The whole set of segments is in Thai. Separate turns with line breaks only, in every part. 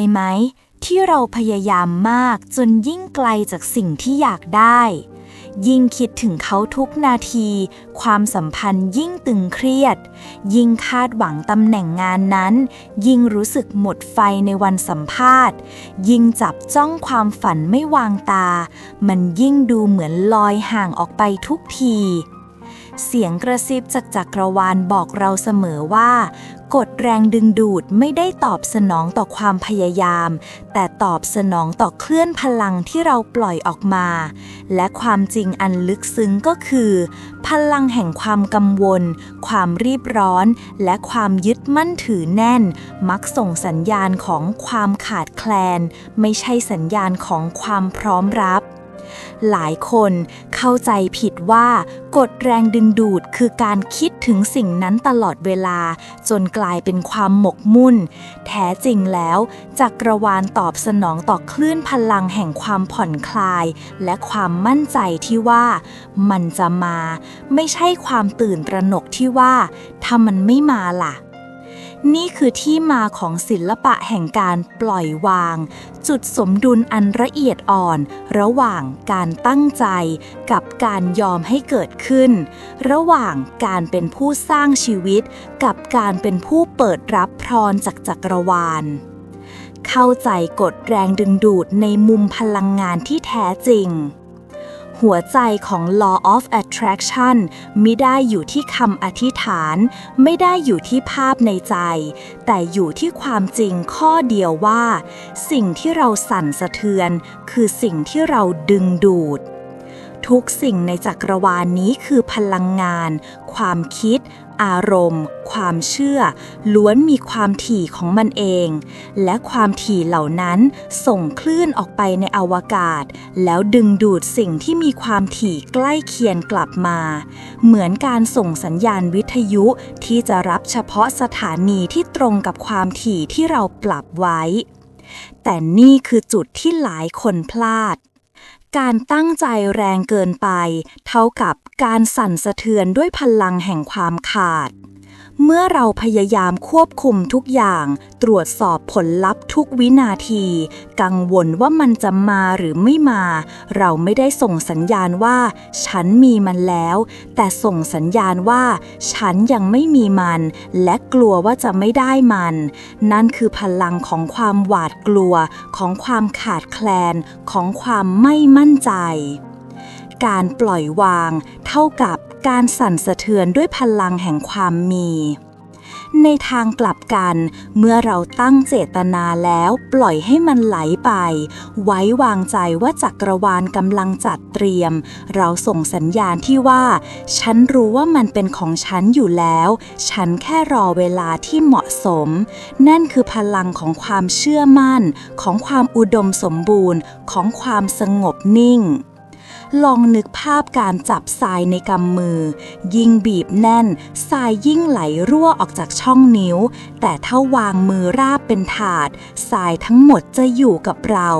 ยไหม ที่เราพยายามมากจนยิ่งไกลจากสิ่งที่อยากได้ ยิ่งคิดถึงเขาทุกนาที ความสัมพันธ์ยิ่งตึงเครียด ยิ่งคาดหวังตำแหน่งงานนั้น ยิ่งรู้สึกหมดไฟในวันสัมภาษณ์ ยิ่งจับจ้องความฝันไม่วางตา มันยิ่งดูเหมือนลอยห่างออกไปทุกทีเสียงกระซิบจากจักรวาลบอกเราเสมอว่า กฎแรงดึงดูดไม่ได้ตอบสนองต่อความพยายาม แต่ตอบสนองต่อเคลื่อนพลังที่เราปล่อยออกมา และความจริงอันลึกซึ้งก็คือ พลังแห่งความกังวล ความรีบร้อน และความยึดมั่นถือแน่น มักส่งสัญญาณของความขาดแคลน ไม่ใช่สัญญาณของความพร้อมรับ หลายคนเข้าใจผิดว่ากฎแรงดึงดูดคือการคิดถึงสิ่งนั้นตลอดเวลา จนกลายเป็นความหมกมุ่น แท้จริงแล้วจักรวาลตอบสนองต่อคลื่นพลังแห่งความผ่อนคลาย และความมั่นใจที่ว่า มันจะมา ไม่ใช่ความตื่นตระหนกที่ว่าถ้ามันไม่มาล่ะ นี่คือที่มาของศิลปะแห่งการปล่อยวาง จุดสมดุลอันละเอียดอ่อน ระหว่างการตั้งใจกับการยอมให้เกิดขึ้น ระหว่างการเป็นผู้สร้างชีวิต กับการเป็นผู้เปิดรับพรจากจักรวาลเข้าใจกฎแรงดึงดูดในมุมพลังงานที่แท้จริง หัวใจของ law of attraction มิได้อยู่ที่คำอธิษฐาน ไม่ได้อยู่ที่ภาพในใจ แต่อยู่ที่ความจริงข้อเดียวว่า สิ่งที่เราสั่นสะเทือน คือสิ่งที่เราดึงดูด ทุกสิ่งในจักรวาลนนี้คือพลังงาน ความคิด อารมณ์ ความเชื่อ ล้วนมีความถี่ของมันเอง และความถี่เหล่านั้นส่งคลื่นออกไปในอวกาศ แล้วดึงดูดสิ่งที่มีความถี่ใกล้เคียงกลับมา เหมือนการส่งสัญญาณวิทยุที่จะรับเฉพาะสถานีที่ตรงกับความถี่ที่เราปรับไว้ แต่นี่คือจุดที่หลายคนพลาด การตั้งใจแรงเกินไป เท่ากับการสั่นสะเทือนด้วยพลังแห่งความขาด เมื่อเราพยายามควบคุมทุกอย่าง ตรวจสอบผลลัพธ์ทุกวินาที กังวลว่ามันจะมาหรือไม่มา เราไม่ได้ส่งสัญญาณว่า ฉันมีมันแล้ว แต่ส่งสัญญาณว่า ฉันยังไม่มีมัน และกลัวว่าจะไม่ได้มัน นั่นคือพลังของความหวาดกลัว ของความขาดแคลน ของความไม่มั่นใจการปล่อยวาง เท่ากับ การสั่นสะเทือนด้วยพลังแห่งความมี ในทางกลับกัน เมื่อเราตั้งเจตนาแล้วปล่อยให้มันไหลไป ไว้วางใจว่าจักรวาลกำลังจัดเตรียม เราส่งสัญญาณที่ว่า ฉันรู้ว่ามันเป็นของฉันอยู่แล้ว ฉันแค่รอเวลาที่เหมาะสม นั่นคือพลังของความเชื่อมั่น ของความอุดมสมบูรณ์ ของความสงบนิ่ง ลองนึกภาพการจับทรายในกำมือ ยิ่งบีบแน่น ทรายยิ่งไหลรั่วออกจากช่องนิ้ว แต่ถ้าวางมือราบเป็นถาด ทรายทั้งหมดจะอยู่กับเรา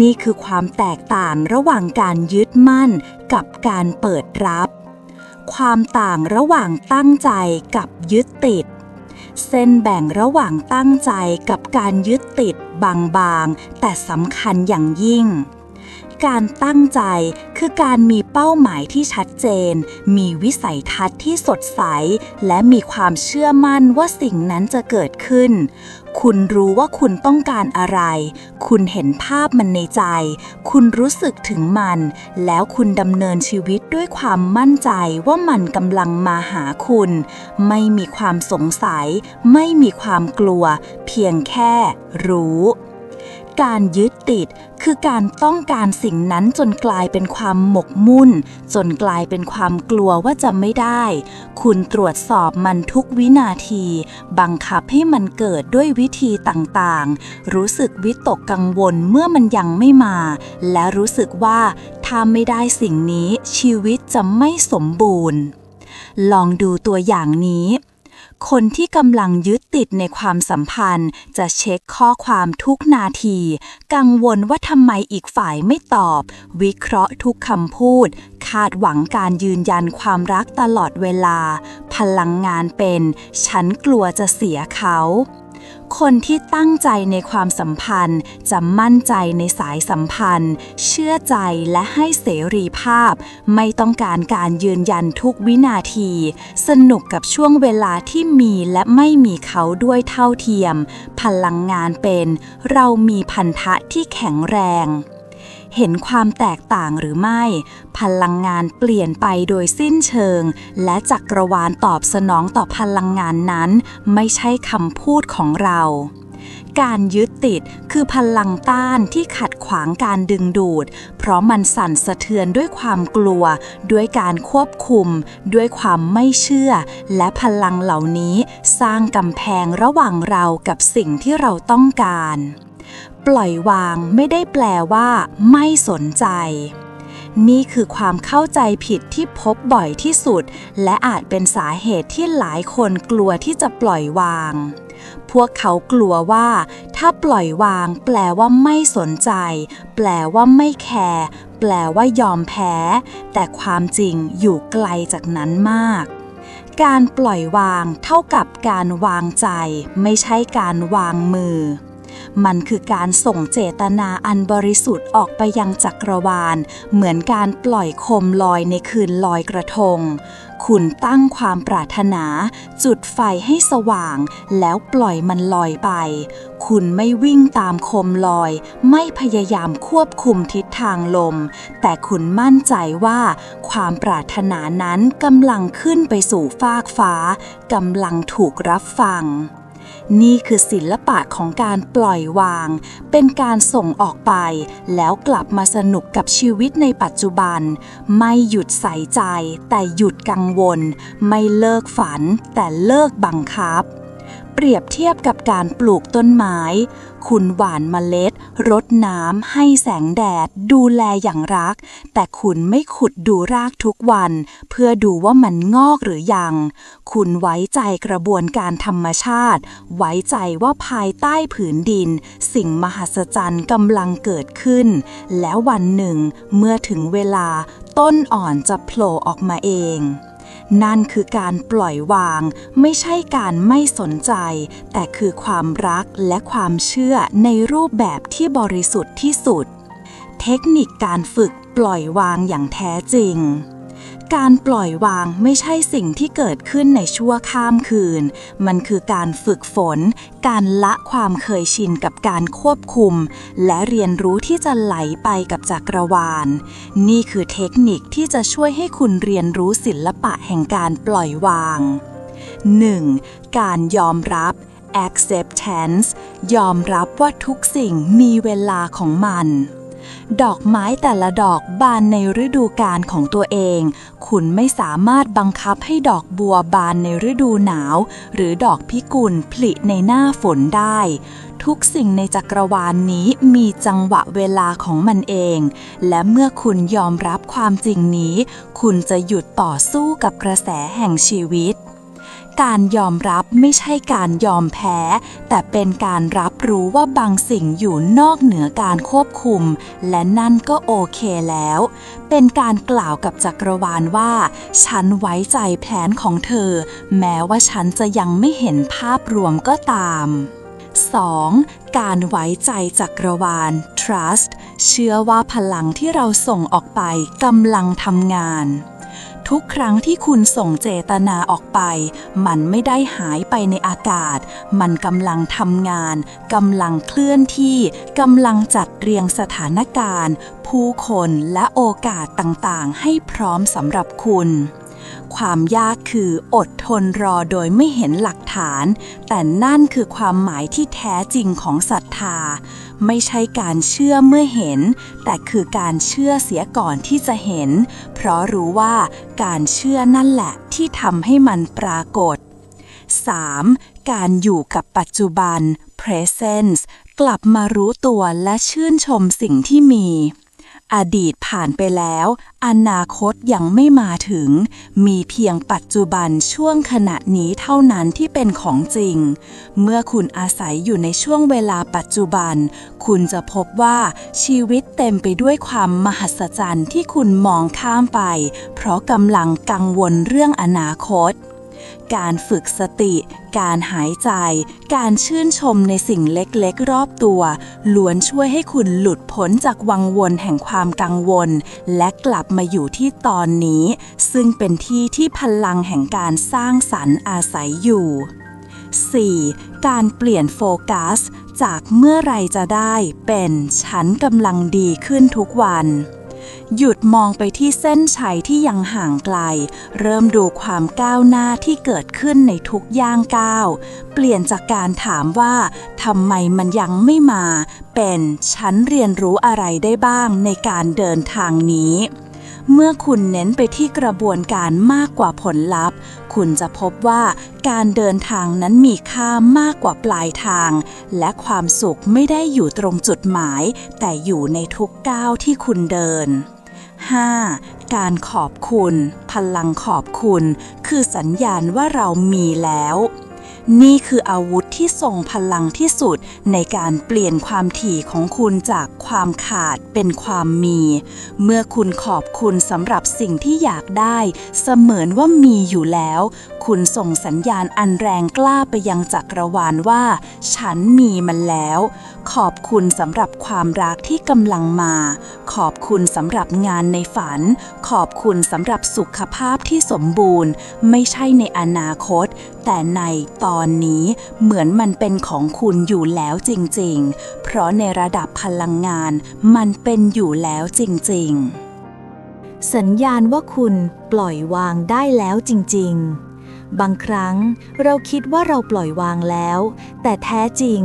นี่คือความแตกต่างระหว่างการยึดมั่นกับการเปิดรับ ความต่างระหว่างตั้งใจกับยึดติดเส้นแบ่งระหว่างตั้งใจกับการยึดติดบางๆ แต่สำคัญอย่างยิ่ง การตั้งใจคือการมีเป้าหมายที่ชัดเจน มีวิสัยทัศน์ที่สดใส และมีความเชื่อมั่นว่าสิ่งนั้นจะเกิดขึ้น คุณรู้ว่าคุณต้องการอะไร คุณเห็นภาพมันในใจ คุณรู้สึกถึงมัน แล้วคุณดำเนินชีวิตด้วยความมั่นใจว่ามันกำลังมาหาคุณ ไม่มีความสงสัย ไม่มีความกลัว เพียงแค่รู้ การยึดติดคือการต้องการสิ่งนั้นจนกลายเป็นความหมกมุ่น จนกลายเป็นความกลัวว่าจะไม่ได้ คุณตรวจสอบมันทุกวินาที บังคับให้มันเกิดด้วยวิธีต่างๆ รู้สึกวิตกกังวลเมื่อมันยังไม่มา และรู้สึกว่าถ้าไม่ได้สิ่งนี้ชีวิตจะไม่สมบูรณ์ ลองดูตัวอย่างนี้ คนที่กำลังยึดติดในความสัมพันธ์ จะเช็คข้อความทุกนาที กังวลว่าทำไมอีกฝ่ายไม่ตอบ วิเคราะห์ทุกคำพูด คาดหวังการยืนยันความรักตลอดเวลา พลังงานเป็น ฉันกลัวจะเสียเขา คนที่ตั้งใจในความสัมพันธ์ จะมั่นใจในสายสัมพันธ์ เชื่อใจและให้เสรีภาพ ไม่ต้องการการยืนยันทุกวินาที สนุกกับช่วงเวลาที่มีและไม่มีเขาด้วยเท่าเทียม พลังงานเป็น เรามีพันธะที่แข็งแรง เห็นความแตกต่างหรือไม่ พลังงานเปลี่ยนไปโดยสิ้นเชิง และจักรวาลตอบสนองต่อพลังงานนั้น ไม่ใช่คำพูดของเราการยึดติดคือพลังต้านที่ขัดขวางการดึงดูด เพราะมันสั่นสะเทือนด้วยความกลัว ด้วยการควบคุม ด้วยความไม่เชื่อ และพลังเหล่านี้สร้างกำแพงระหว่างเรากับสิ่งที่เราต้องการ ปล่อยวางไม่ได้แปลว่า ไม่สนใจ นี่คือความเข้าใจผิดที่พบบ่อยที่สุด และอาจเป็นสาเหตุที่หลายคนกลัวที่จะปล่อยวาง พวกเขากลัวว่า ถ้าปล่อยวาง แปลว่าไม่สนใจ แปลว่าไม่แคร์แปลว่ายอมแพ้ แต่ความจริงอยู่ไกลจากนั้นมากการปล่อยวางเท่ากับการวางใจ ไม่ใช่การวางมือ มันคือการส่งเจตนาอันบริสุทธิ์ออกไปยังจักรวาล เหมือนการปล่อยโคมลอยในคืนลอยกระทง คุณตั้งความปรารถนา จุดไฟให้สว่าง แล้วปล่อยมันลอยไป คุณไม่วิ่งตามโคมลอย ไม่พยายามควบคุมทิศทางลม แต่คุณมั่นใจว่าความปรารถนานั้นกำลังขึ้นไปสู่ฟากฟ้ากำลังถูกรับฟัง นี่คือศิลปะของการปล่อยวาง เป็นการส่งออกไป แล้วกลับมาสนุกกับชีวิตในปัจจุบัน ไม่หยุดใส่ใจ แต่หยุดกังวล ไม่เลิกฝัน แต่เลิกบังคับ เปรียบเทียบกับการปลูกต้นไม้ คุณหว่านเมล็ด รดน้ำให้แสงแดด ดูแลอย่างรัก แต่คุณไม่ขุดดูรากทุกวัน เพื่อดูว่ามันงอกหรือยัง คุณไว้ใจกระบวนการธรรมชาติ ไว้ใจว่าภายใต้ผืนดิน สิ่งมหัศจรรย์กำลังเกิดขึ้น แล้ววันหนึ่ง เมื่อถึงเวลา ต้นอ่อนจะโผล่ออกมาเอง นั่นคือการปล่อยวาง ไม่ใช่การไม่สนใจ แต่คือความรักและความเชื่อในรูปแบบที่บริสุทธิ์ที่สุด เทคนิคการฝึกปล่อยวางอย่างแท้จริง การปล่อยวางไม่ใช่สิ่งที่เกิดขึ้นในชั่วข้ามคืน มันคือการฝึกฝน การละความเคยชินกับการควบคุม และเรียนรู้ที่จะไหลไปกับจักรวาล นี่คือเทคนิคที่จะช่วยให้คุณเรียนรู้ศิลปะแห่งการปล่อยวาง 1. การยอมรับ acceptance ยอมรับว่าทุกสิ่งมีเวลาของมัน ดอกไม้แต่ละดอกบานในฤดูกาลของตัวเอง คุณไม่สามารถบังคับให้ดอกบัวบานในฤดูหนาว หรือดอกพิกุลผลิในหน้าฝนได้ ทุกสิ่งในจักรวาลนนี้มีจังหวะเวลาของมันเอง และเมื่อคุณยอมรับความจริงนี้ คุณจะหยุดต่อสู้กับกระแสแห่งชีวิต การยอมรับไม่ใช่การยอมแพ้ แต่เป็นการรับรู้ว่าบางสิ่งอยู่นอกเหนือการควบคุม และนั่นก็โอเคแล้ว เป็นการกล่าวกับจักรวาลว่า ฉันไว้ใจแผนของเธอ แม้ว่าฉันจะยังไม่เห็นภาพรวมก็ตาม 2. การไว้ใจจักรวาล trust เชื่อว่าพลังที่เราส่งออกไปกำลังทำงาน ทุกครั้งที่คุณส่งเจตนาออกไป มันไม่ได้หายไปในอากาศ มันกำลังทำงานกำลังเคลื่อนที่กำลังจัดเรียงสถานการณ์ ผู้คนและโอกาสต่างๆ ให้พร้อมสำหรับคุณความยากคืออดทนรอโดยไม่เห็นหลักฐาน แต่นั่นคือความหมายที่แท้จริงของศรัทธา ไม่ใช่การเชื่อเมื่อเห็น แต่คือการเชื่อเสียก่อนที่จะเห็น เพราะรู้ว่าการเชื่อนั่นแหละที่ทำให้มันปรากฏ 3. การอยู่กับปัจจุบัน presence กลับมารู้ตัวและชื่นชมสิ่งที่มี อดีตผ่านไปแล้ว อนาคตยังไม่มาถึง มีเพียงปัจจุบันช่วงขณะนี้เท่านั้นที่เป็นของจริง เมื่อคุณอาศัยอยู่ในช่วงเวลาปัจจุบัน คุณจะพบว่าชีวิตเต็มไปด้วยความมหัศจรรย์ที่คุณมองข้ามไป เพราะกำลังกังวลเรื่องอนาคต การฝึกสติ การหายใจ การชื่นชมในสิ่งเล็กๆ รอบตัวล้วนช่วยให้คุณหลุดพ้นจากวังวนแห่งความกังวล และกลับมาอยู่ที่ตอนนี้ ซึ่งเป็นที่ที่พลังแห่งการสร้างสรรค์อาศัยอยู่ 4. การเปลี่ยนโฟกัส จากเมื่อไรจะได้เป็นฉันกำลังดีขึ้นทุกวัน หยุดมองไปที่เส้นชัยที่ยังห่างไกล เริ่มดูความก้าวหน้าที่เกิดขึ้นในทุกย่างก้าว เปลี่ยนจากการถามว่าทำไมมันยังไม่มา เป็นฉันเรียนรู้อะไรได้บ้างในการเดินทางนี้เมื่อคุณเน้นไปที่กระบวนการมากกว่าผลลัพธ์ คุณจะพบว่าการเดินทางนั้นมีค่ามากกว่าปลายทาง และความสุขไม่ได้อยู่ตรงจุดหมาย แต่อยู่ในทุกก้าวที่คุณเดิน 5. การขอบคุณ พลังขอบคุณ คือสัญญาณว่าเรามีแล้ว นี่คืออาวุธที่ทรงพลังที่สุดในการเปลี่ยนความถี่ของคุณจากความขาดเป็นความมี เมื่อคุณขอบคุณสำหรับสิ่งที่อยากได้ เสมือนว่ามีอยู่แล้ว คุณส่งสัญญาณอันแรงกล้าไปยังจักรวาลว่า ฉันมีมันแล้ว ขอบคุณสำหรับความรักที่กำลังมา ขอบคุณสำหรับงานในฝัน ขอบคุณสำหรับสุขภาพที่สมบูรณ์ ไม่ใช่ในอนาคต แต่ในตอนนี้เหมือนมันเป็นของคุณอยู่แล้วจริงๆ เพราะในระดับพลังงานมันเป็นอยู่แล้วจริงๆ สัญญาณว่าคุณปล่อยวางได้แล้วจริงๆบางครั้งเราคิดว่าเราปล่อยวางแล้ว แต่แท้จริง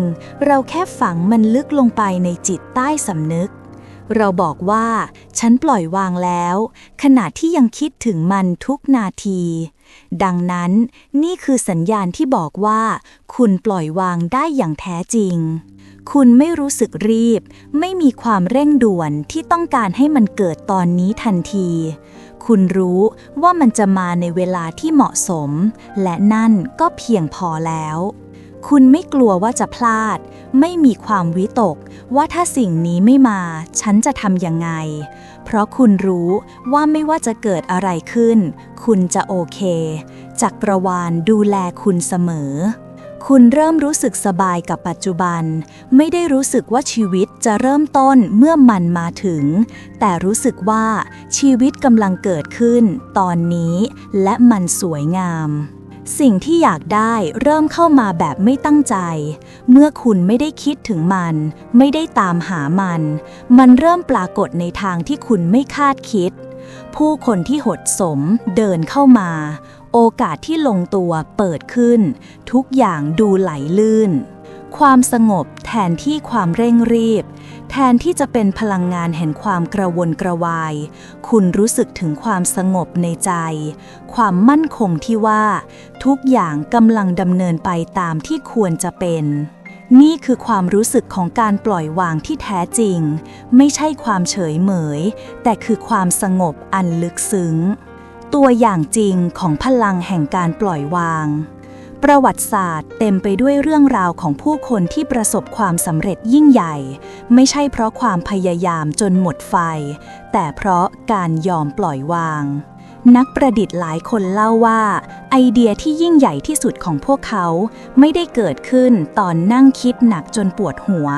เราแค่ฝังมันลึกลงไปในจิตใต้สำนึก เราบอกว่า ฉันปล่อยวางแล้ว ขณะที่ยังคิดถึงมันทุกนาที ดังนั้นนี่คือสัญญาณที่บอกว่า คุณปล่อยวางได้อย่างแท้จริง คุณไม่รู้สึกรีบ ไม่มีความเร่งด่วนที่ต้องการให้มันเกิดตอนนี้ทันที คุณรู้ว่ามันจะมาในเวลาที่เหมาะสม และนั่นก็เพียงพอแล้ว คุณไม่กลัวว่าจะพลาด ไม่มีความวิตก ว่าถ้าสิ่งนี้ไม่มา ฉันจะทำยังไง เพราะคุณรู้ว่าไม่ว่าจะเกิดอะไรขึ้น คุณจะโอเค จักรวาลดูแลคุณเสมอ คุณเริ่มรู้สึกสบายกับปัจจุบัน ไม่ได้รู้สึกว่าชีวิตจะเริ่มต้นเมื่อมันมาถึง แต่รู้สึกว่าชีวิตกำลังเกิดขึ้น ตอนนี้และมันสวยงาม สิ่งที่อยากได้เริ่มเข้ามาแบบไม่ตั้งใจ เมื่อคุณไม่ได้คิดถึงมัน ไม่ได้ตามหามัน มันเริ่มปรากฏในทางที่คุณไม่คาดคิด ผู้คนที่หดสมเดินเข้ามา โอกาสที่ลงตัวเปิดขึ้น ทุกอย่างดูไหลลื่น ความสงบแทนที่ความเร่งรีบ แทนที่จะเป็นพลังงานแห่งความกระวนกระวาย คุณรู้สึกถึงความสงบในใจ ความมั่นคงที่ว่า ทุกอย่างกำลังดำเนินไปตามที่ควรจะเป็น นี่คือความรู้สึกของการปล่อยวางที่แท้จริง ไม่ใช่ความเฉยเหมย แต่คือความสงบอันลึกซึ้ง ตัวอย่างจริงของพลังแห่งการปล่อยวาง ประวัติศาสตร์เต็มไปด้วยเรื่องราวของผู้คนที่ประสบความสำเร็จยิ่งใหญ่ ไม่ใช่เพราะความพยายามจนหมดไฟ แต่เพราะการยอมปล่อยวาง นักประดิษฐ์หลายคนเล่าว่า ไอเดียที่ยิ่งใหญ่ที่สุดของพวกเขาไม่ได้เกิดขึ้นตอนนั่งคิดหนักจนปวดหัว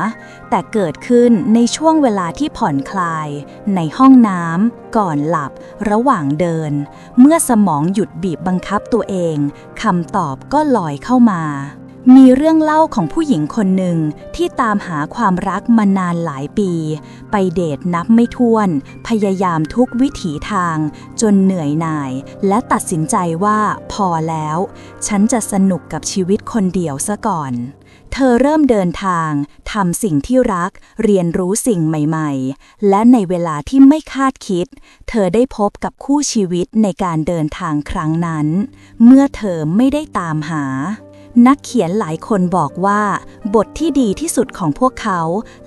แต่เกิดขึ้นในช่วงเวลาที่ผ่อนคลาย ในห้องน้ำก่อนหลับ ระหว่างเดิน เมื่อสมองหยุดบีบบังคับตัวเองคำตอบก็ลอยเข้ามา มีเรื่องเล่าของผู้หญิงคนหนึ่งที่ตามหาความรักมานานหลายปี ไปเดทนับไม่ถ้วน พยายามทุกวิถีทาง จนเหนื่อยหน่าย และตัดสินใจว่าพอแล้ว ฉันจะสนุกกับชีวิตคนเดียวซะก่อน เธอเริ่มเดินทางทำสิ่งที่รัก เรียนรู้สิ่งใหม่ๆ และในเวลาที่ไม่คาดคิด เธอได้พบกับคู่ชีวิตในการเดินทางครั้งนั้น เมื่อเธอไม่ได้ตามหา นักเขียนหลายคนบอกว่า บทที่ดีที่สุดของพวกเขา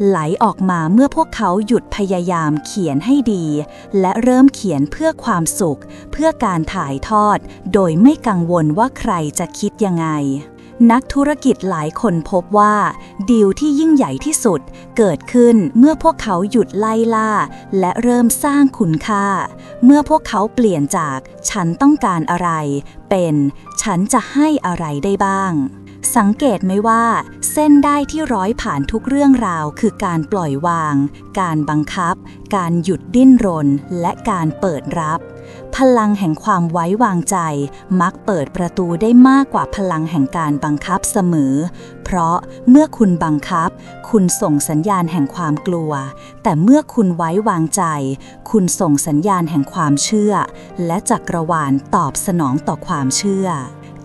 ไหลออกมาเมื่อพวกเขาหยุดพยายามเขียนให้ดี และเริ่มเขียนเพื่อความสุข เพื่อการถ่ายทอด โดยไม่กังวลว่าใครจะคิดยังไงนักธุรกิจหลายคนพบว่า ดีลที่ยิ่งใหญ่ที่สุดเกิดขึ้นเมื่อพวกเขาหยุดไล่ล่า และเริ่มสร้างคุณค่า เมื่อพวกเขาเปลี่ยนจาก ฉันต้องการอะไร เป็น ฉันจะให้อะไรได้บ้าง สังเกตไหมว่า เส้นได้ที่ร้อยผ่านทุกเรื่องราวคือการปล่อยวาง การบังคับ การหยุดดิ้นรน และการเปิดรับ พลังแห่งความไว้วางใจ มักเปิดประตูได้มากกว่าพลังแห่งการบังคับเสมอ เพราะเมื่อคุณบังคับ คุณส่งสัญญาณแห่งความกลัว แต่เมื่อคุณไว้วางใจ คุณส่งสัญญาณแห่งความเชื่อ และจักรวาลตอบสนองต่อความเชื่อ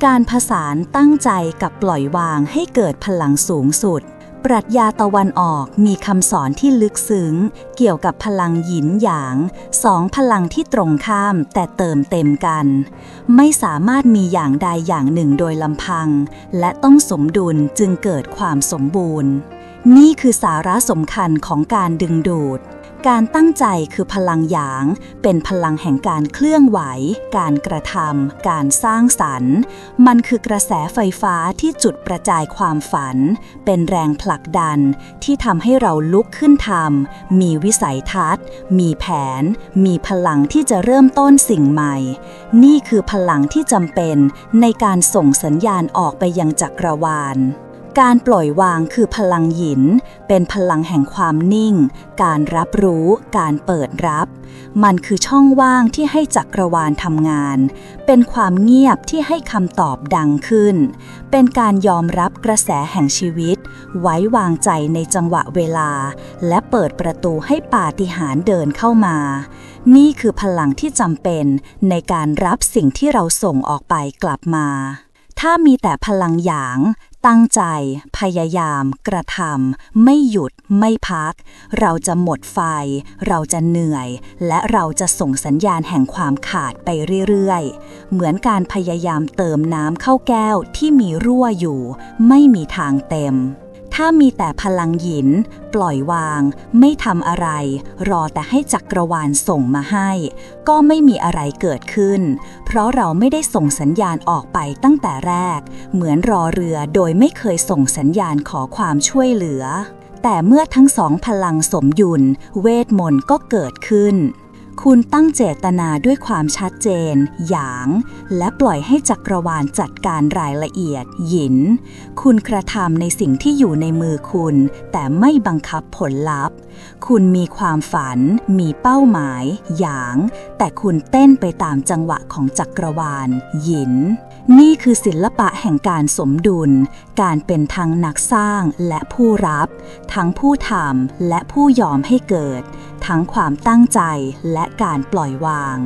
การผสานตั้งใจกับปล่อยวางให้เกิดพลังสูงสุด ปรัชญาตะวันออกมีคำสอนที่ลึกซึ้ง เกี่ยวกับพลังหยินหยางสองพลังที่ตรงข้ามแต่เติมเต็มกัน ไม่สามารถมีอย่างใดอย่างหนึ่งโดยลำพัง และต้องสมดุลจึงเกิดความสมบูรณ์ นี่คือสาระสำคัญของการดึงดูด การตั้งใจคือพลังหยาง เป็นพลังแห่งการเคลื่อนไหว การกระทำการสร้างสรรค์ มันคือกระแสไฟฟ้าที่จุดประจายความฝัน เป็นแรงผลักดันที่ทำให้เราลุกขึ้นทำมีวิสัยทัศน์ มีแผน มีพลังที่จะเริ่มต้นสิ่งใหม่ นี่คือพลังที่จำเป็นในการส่งสัญญาณออกไปยังจักรวาล การปล่อยวางคือพลังหยิน เป็นพลังแห่งความนิ่ง การรับรู้ การเปิดรับ มันคือช่องว่างที่ให้จักรวาลทำงาน เป็นความเงียบที่ให้คำตอบดังขึ้น เป็นการยอมรับกระแสแห่งชีวิต ไว้วางใจในจังหวะเวลา และเปิดประตูให้ปาฏิหาริย์เดินเข้ามา นี่คือพลังที่จำเป็นในการรับสิ่งที่เราส่งออกไปกลับมาถ้ามีแต่พลังหยาง ตั้งใจ พยายาม กระทำไม่หยุดไม่พัก เราจะหมดไฟ เราจะเหนื่อย และเราจะส่งสัญญาณแห่งความขาดไปเรื่อยๆ เหมือนการพยายามเติมน้ำเข้าแก้วที่มีรั่วอยู่ ไม่มีทางเต็ม ถ้ามีแต่พลังหยิน ปล่อยวาง ไม่ทำอะไร รอแต่ให้จักรวาลส่งมาให้ ก็ไม่มีอะไรเกิดขึ้น เพราะเราไม่ได้ส่งสัญญาณออกไปตั้งแต่แรก เหมือนรอเรือโดยไม่เคยส่งสัญญาณขอความช่วยเหลือ แต่เมื่อทั้งสองพลังสมยุน เวทมนต์ก็เกิดขึ้น คุณตั้งเจตนาด้วยความชัดเจน หยาง และปล่อยให้จักรวาลจัดการรายละเอียด หยิน คุณกระทำในสิ่งที่อยู่ในมือคุณ แต่ไม่บังคับผลลัพธ์ คุณมีความฝัน มีเป้าหมาย หยาง แต่คุณเต้นไปตามจังหวะของจักรวาล หยิน นี่คือศิลปะแห่งการสมดุล การเป็นทั้งนักสร้างและผู้รับ ทั้งผู้ทำและผู้ยอมให้เกิด ทั้งความตั้งใจและการปล่อยวาง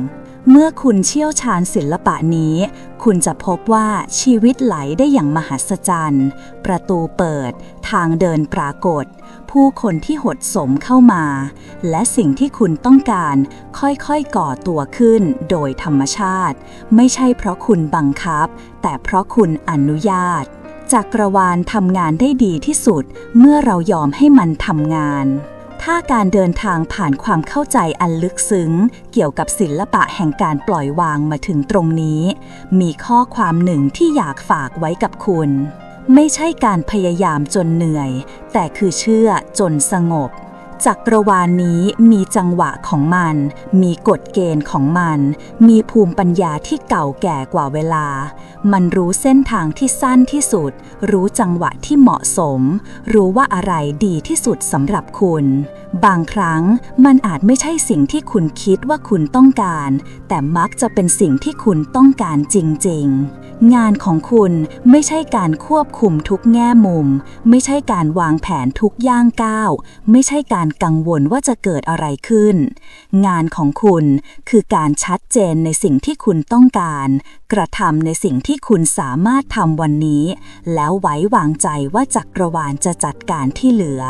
เมื่อคุณเชี่ยวชาญศิลปะนี้ คุณจะพบว่าชีวิตไหลได้อย่างมหัศจรรย์ ประตูเปิด ทางเดินปรากฏ ผู้คนที่หดสมเข้ามา และสิ่งที่คุณต้องการค่อยๆก่อตัวขึ้นโดยธรรมชาติ ไม่ใช่เพราะคุณบังคับ แต่เพราะคุณอนุญาตจักรวาลทำงานได้ดีที่สุด เมื่อเรายอมให้มันทำงาน ถ้าการเดินทางผ่านความเข้าใจอันลึกซึ้ง เกี่ยวกับศิลปะแห่งการปล่อยวางมาถึงตรงนี้ มีข้อความหนึ่งที่อยากฝากไว้กับคุณ ไม่ใช่การพยายามจนเหนื่อย แต่คือเชื่อจนสงบ จักรวาลนนี้มีจังหวะของมัน มีกฎเกณฑ์ของมัน มีภูมิปัญญาที่เก่าแก่กว่าเวลา มันรู้เส้นทางที่สั้นที่สุด รู้จังหวะที่เหมาะสม รู้ว่าอะไรดีที่สุดสำหรับคุณ บางครั้งมันอาจไม่ใช่สิ่งที่คุณคิดว่าคุณต้องการ แต่มักจะเป็นสิ่งที่คุณต้องการจริง ๆ งานของคุณไม่ใช่การควบคุมทุกแง่มุม ไม่ใช่การวางแผนทุกย่างก้าว ไม่ใช่การกังวลว่าจะเกิดอะไรขึ้น งานของคุณคือการชัดเจนในสิ่งที่คุณต้องการ กระทำในสิ่งที่คุณสามารถทำวันนี้ แล้วไว้วางใจว่าจักรวาลจะจัดการที่เหลือ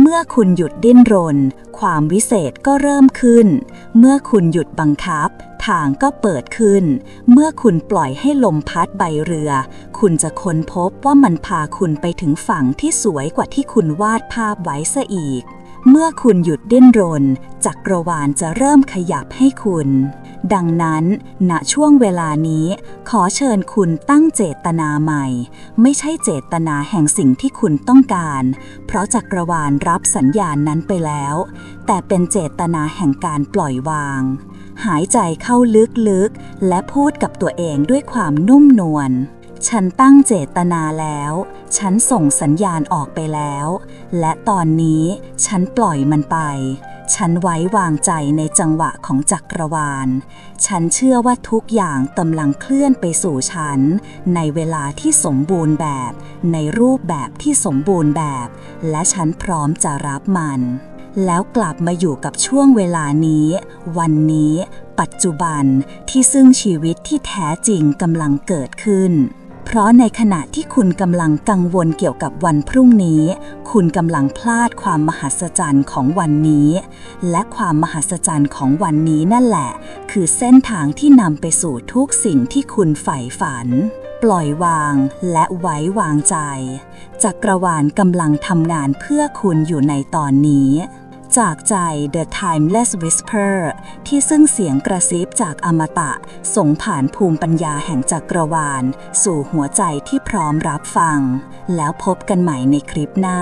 เมื่อคุณหยุดดิ้นรน ความวิเศษก็เริ่มขึ้น เมื่อคุณหยุดบังคับ ทางก็เปิดขึ้น เมื่อคุณปล่อยให้ลมพัดใบเรือ คุณจะค้นพบว่ามันพาคุณไปถึงฝั่งที่สวยกว่าที่คุณวาดภาพไว้ซะอีก เมื่อคุณหยุดดิ้นรน จักรวาลจะเริ่มขยับให้คุณ ดังนั้น ณช่วงเวลานี้ ขอเชิญคุณตั้งเจตนาใหม่ ไม่ใช่เจตนาแห่งสิ่งที่คุณต้องการ เพราะจักรวาลรับสัญญาณนั้นไปแล้ว แต่เป็นเจตนาแห่งการปล่อยวาง
หายใจเข้าลึกๆ และพูดกับตัวเองด้วยความนุ่มนวล ฉันตั้งเจตนาแล้ว ฉันส่งสัญญาณออกไปแล้ว และตอนนี้ฉันปล่อยมันไป ฉันไว้วางใจในจังหวะของจักรวาล ฉันเชื่อว่าทุกอย่างกำลังเคลื่อนไปสู่ฉัน ในเวลาที่สมบูรณ์แบบ ในรูปแบบที่สมบูรณ์แบบ และฉันพร้อมจะรับมัน แล้วกลับมาอยู่กับช่วงเวลานี้ วันนี้ปัจจุบันที่ซึ่งชีวิตที่แท้จริงกำลังเกิดขึ้น เพราะในขณะที่คุณกำลังกังวลเกี่ยวกับวันพรุ่งนี้ คุณกำลังพลาดความมหัศจรรย์ของวันนี้ และความมหัศจรรย์ของวันนี้นั่นแหละ คือเส้นทางที่นำไปสู่ทุกสิ่งที่คุณใฝ่ฝัน ปล่อยวางและไว้วางใจ จักรวาลกำลังทำงานเพื่อคุณอยู่ในตอนนี้ จากใจ The Timeless Whisper ที่ซึ่งเสียงกระซิบจากอมตะ ส่งผ่านภูมิปัญญาแห่งจักรวาล สู่หัวใจที่พร้อมรับฟัง แล้วพบกันใหม่ในคลิปหน้า